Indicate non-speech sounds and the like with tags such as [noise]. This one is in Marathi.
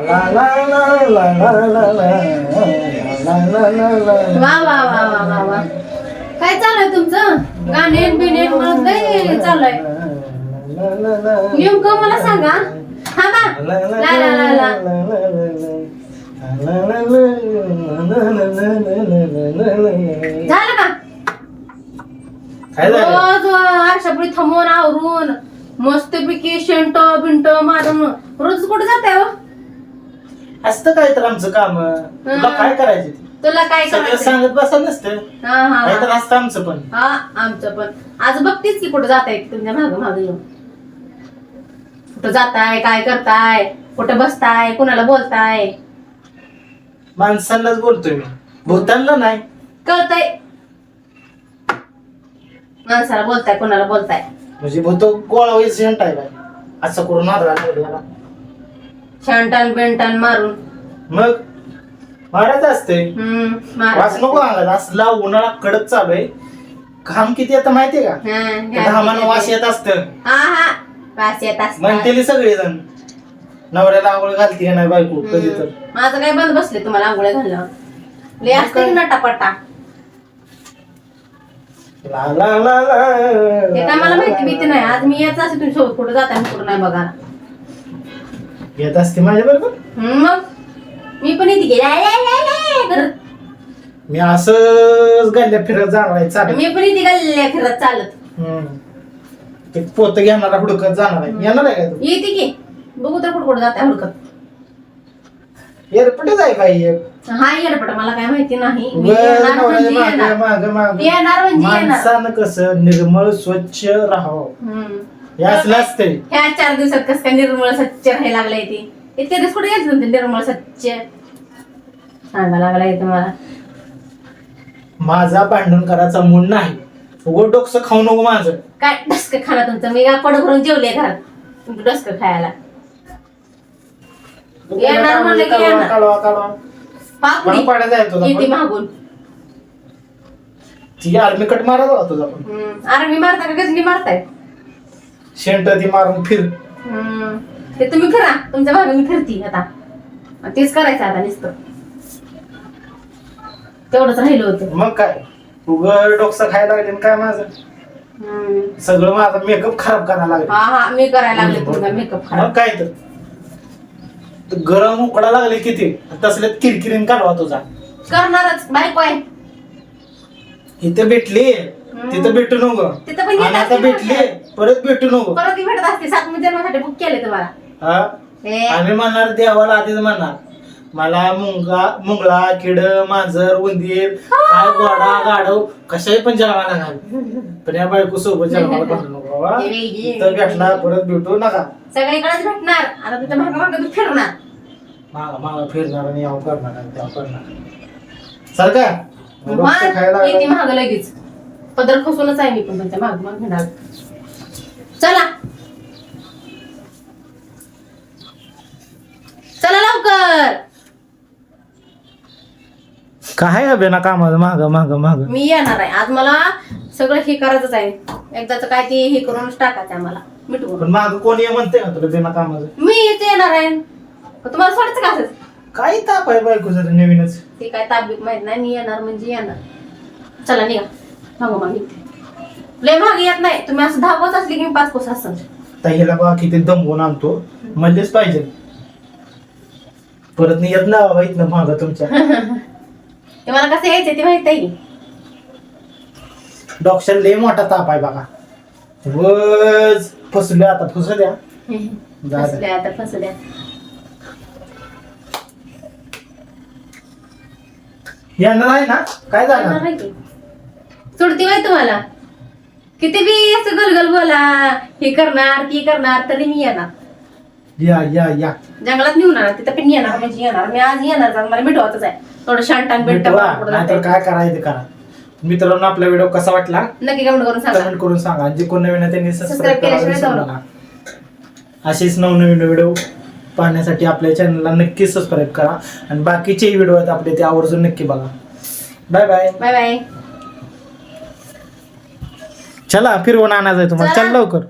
वा वा वा वा वा वा काय चालू आहे तुमचं गाणे बिणे म्हणून काय चालू आहे नेमकं मला सांगा हा बा ला ला ला ला झालं का रोज थांबून आवरून मस्तपैकी शेंट बिंट मारून रोज कुठे जाताय हो असतं काय तर आमचं काम. तुला काय करायचं? ते? तुला काय सगळं करायचं? सांगत बसा नसतं. हा हा काय तर हा. असतं आमचं पण. हा आमचं पण. आज बघतीच की कुठं जाताय तुमच्या माग माग येऊन? कुठं जाताय काय करताय? कुठं बसताय? कुणाला बोलताय? माणसांनाच बोलतोय मी. भूतांना नाही. कळतंय. माणसाला बोलताय कुणाला बोलताय? म्हणजे भूत गोळा शेंट आहे काय असं करून याला. शंटन बेंटन मारून. मग? मारायचं असते हम्म वास. नको अंगात असला उन्हाळा कडक चालू आहे. घाम किती येतं माहितीये का? हा, त्या घामानं वास येत? असतं. हा हा वास येत असतात. म्हणतेली सगळेजण. नवऱ्याला आंघोळ घालते का नाही बायको? कधी तर. हम्म. माझं काय बंद बसले तुम्हाला आंघोळ्या घालल्यावर? लय असते की नटापटा ला ला ला ला. हे काय मला माहिती भीती नाही. आज मी याच असे तुम्ही सोबत कुठं जाता कुठं नाही बघा येत असते माझ्या बरोबर हम्म, मग? मी पण की करत. मी असंच गल्ल्या फिरत जाणार आहे चालेल मी पण येते गल्ल्या फिरत चालत. ते पोत घेणारा हुडकत जाणार आहे. येणार आहे का येते की. बघू तर कुठं कुठं जाते हुडकत. एअरपोर्टच आहे काही एक हा येडपट मला काय माहिती नाही. मी येणार म्हणजे येणार. मागे मागे. येणार म्हणजे येणार. माणसानं कसं निर्मळ स्वच्छ राहावं. हम्म. ह्या चार दिवसात कसं काय निर्मळ स्वच्छ राहायला लागलाय ते? इतक्या दिवस कुठे गेलं तुमचं निर्मळ स्वच्छ सांगा लागलाय तुम्हाला माझा भांडण करायचा मूड नाही. उघड डोकसं खाऊ नको माझं. काय डस्क खाना तुमचं? मी पड भरून जेवले घरात. तुमचं डस्क खायला. येणार म्हणलं की येणार. पापुडी. होतं येते पण. मागून. ती आर्मी कट मारत होता तुझा पण. हम्म. अरे मी मारता का गजनी मारताय? शेंट ती मारून फिर. हम्म. ते तुम्ही फिरा तुमच्या मागे मी फिरती आता. आणि तेच करायचं आता नुसतं. तेवढंच राहिलं होतं. मग काय? उघड डोकसं खायला लागले काय माझं? हम्म. सगळं माझा मेकअप खराब करायला लागले. हा हा मी करायला लागले तुमचा मेकअप मग खराब काय तर? तर गरम उकडा लागले किती तसल्यात किरकिरीन काढवा तुझा. करणारच. बायको आहे. इथे भेटली. तिथं भेटू नको. तिथं पण येत आता भेटली. ना. परत भेटू नको. परत ती भेटत असते. सात जन्मासाठी बुक केले तुम्हाला. हा? हे. आम्ही म्हणणार देवाला आधीच म्हणणार. मला मुंगा मुंगळा किड मांजर उंदीर काय गोडा गाडव कशाही पण जन्माला घाल पण या बायको सोबत जन्माला घालू नको बाबा. [laughs] इथं भेटला परत भेटू नका. सगळीकडेच भेटणार. आता तुझ्या मागे मागे तू फिरणार. माग माग फिरणार आणि यावं करणार आणि त्यावं करणार. सारखा खायला मग. महाग लगेच. पदर खसूनच आहे मी पण तुमच्या माग माग घेणार चला. चला लवकर. काय अभे ना कामाचं माग माग माग. मी येणार आहे. आज मला सगळं हे करायचंच आहे. एकदाच काय ते हे करूनच टाकायचं आहे मला. मिटवून. पण माग कोणी म्हणते का तुला बिना कामाचं? मी इथे येणार आहे. का तुम्हाला सोडायचं का असंच? काय ताप आहे बायको जर नवीनच. ते काय ताब्यात माहीत नाही. मी येणार म्हणजे येणार. चला निघा. मागो मागे. लय मागे येत नाही. तुम्ही असं दहा कोस असली की मी पाच कोस असेल ताईला बघा किती दमवून आणतो. मध्येच पाहिजे. परत नाही येत ना बाबा इथनं माग तुमच्या. [laughs] ते मला कसं यायचं ते माहीत आहे डॉक्टर लय मोठा ताप आहे बघा. वज फसले आता फसू द्या. [laughs] द्या. फसल्या आता फसल्या येणार आहे ना? काय येणार झालं आहे की. सोडती माहिती तुम्हाला? किती बी असं गलगल बोला हे करणार ती करणार तरी मी येणार. या या या. जंगलात नेऊन आणणार तिथं पण येणार म्हणजे येणार. मी आज येणार मला मिठवायचंच आहे. थोडं शांतान भेटवा भेट नाहीतर काय करायचं करा. मित्रांनो आपला व्हिडिओ कसा वाटला? नक्की कमेंट करून सांगा. कमेंट करून सांगा. जे कोण नवीन आहे त्यांनी Subscribe सबस्क्राईब करायला केल्याशिवाय विसरू जाऊ नका. असेच नवनवीन व्हिडिओ पाहण्यासाठी आपल्या चॅनलला नक्की सबस्क्राईब करा. आणि बाकीचे व्हिडिओ आहेत आपले ते आवर्जून नक्की बघा. बाय बाय बाय बाय चला फिरवून आणायचं आहे तुम्हाला चला. चल लवकर